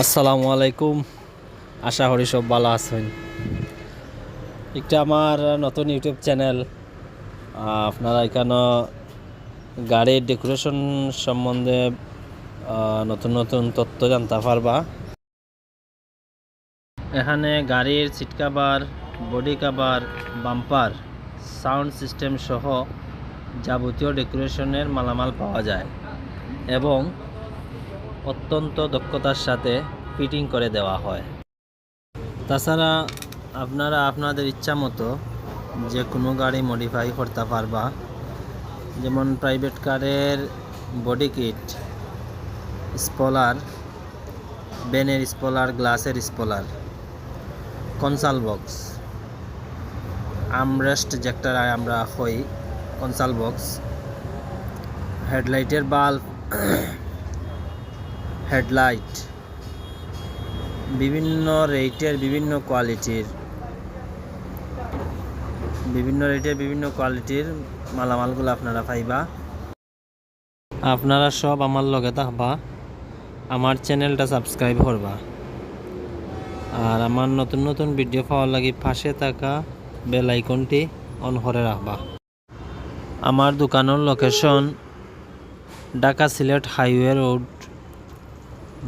আসসালামু আলাইকুম। আশা করি সব ভালো আছেন। একটা আমার নতুন ইউটিউব চ্যানেল আপনারা এখানে গাড়ির ডেকোরেশন সম্বন্ধে নতুন নতুন তথ্য জানতে পারবা। এখানে গাড়ির seat cover body cover bumper sound system সহ যাবতীয় ডেকোরেশনের মালামাল পাওয়া যায়। এবং অত্যন্ত দক্ষতার সাথে ফিটিং করে দেওয়া হয়। তাছাড়া আপনারা আপনাদের ইচ্ছা মতো যে কোনো গাড়ি মডিফাই করতে পারবা। যেমন প্রাইভেট কারের বডি কিট স্পলার বেনের স্পলার গ্লাসের স্পলার কনসাল বক্স আমরেস্ট যেটা আমরা হই কনসাল বক্স হেডলাইটের বাল্ব হেডলাইট। বিভিন্ন রেটের বিভিন্ন কোয়ালিটির। বিভিন্ন রেটের বিভিন্ন কোয়ালিটির মালামালগুলো আপনারা পাইবা। আপনারা সব আমার লগে থাকবা। আমার চ্যানেলটা সাবস্ক্রাইব করবা। আর আমার নতুন নতুন ভিডিও পাওয়ার লাগে পাশে থাকা বেল আইকনটি অন করে রাখবা। আমার দোকানের location Dhaka Sylhet highway road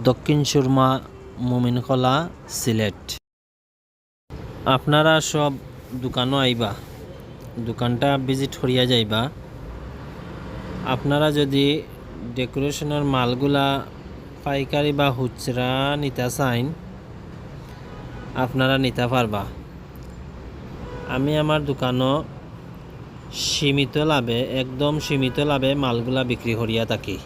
Dakshin Surma Muminkhola Sylhet. আপনারা সব দোকানও আইবা। দোকানটা ভিজিট করিয়া যাইবা। আপনারা যদি ডেকোরেশনের মালগুলা পাইকারি বা খুচরা নিতে চাইন, আপনারা নিতে পারবা। আমি আমার দোকানও সীমিত লাভে, একদম সীমিত লাভে মালগুলা বিক্রি করিয়া থাকি।